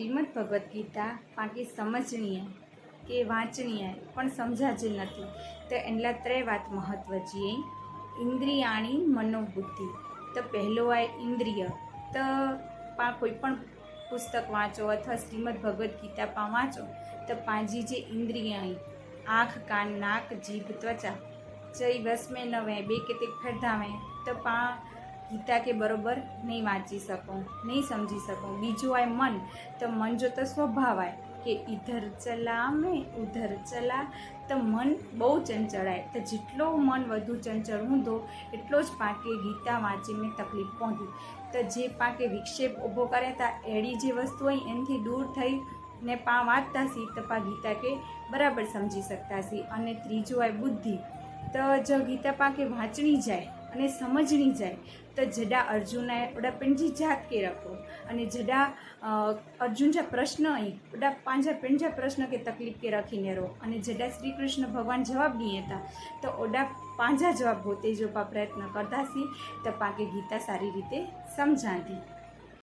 શ્રીમદ ભગવદ્ ગીતા બાકી સમજણીએ કે વાંચનીય પણ સમજાતી નથી. તો એટલા ત્રય વાત મહત્વ છે ઇન્દ્રિયાણી મનોબુદ્ધિ. તો પહેલો આ ઇન્દ્રિય. તો પા કોઈ પણ પુસ્તક વાંચો અથવા શ્રીમદ ભગવદ્ ગીતા પા વાંચો, તો પાંજી જે ઇન્દ્રિયાણી, આંખ, કાન, નાક, જીભ, ત્વચા જઈ વસમે નવે બે કે તે ફેરધાવે તો પા ગીતા કે બરોબર નહીં વાંચી શકું, નહીં સમજી શકું. બીજું આય મન, તો મન જો તો સ્વભાવ આય કે ઈધર ચલા મેં, ઉધર ચલા. તો મન બહુ ચંચળાય તો જેટલો મન વધુ ચંચળ ઊંધો, એટલો જ પાકે ગીતા વાંચીને તકલીફ પહોંચી. તો જે પાકે વિક્ષેપ ઊભો કરે તા, એડી જે વસ્તુ હોય એનાથી દૂર થઈ ને પા વાંચતા સી તો પા ગીતા કે બરાબર સમજી શકતા સી અને ત્રીજું હોય બુદ્ધિ. તો જો ગીતા પાકે વાંચણી જાય અને સમજણી જાય, તો જડા અર્જુનાએ ઓડા પેંજી જાત કે રખો. અને જડા અર્જુન જા પ્રશ્ન ઓડા પાંજા પેંજા પ્રશ્ન કે તકલીફ કે રાખીને રહો. અને જડા શ્રી કૃષ્ણ ભગવાન જવાબ નહીં હતા તો ઓડા પાંજા જવાબ હોતે જો પા પ્રયત્ન કરતા સી તો પાકે ગીતા સારી રીતે સમજાતી.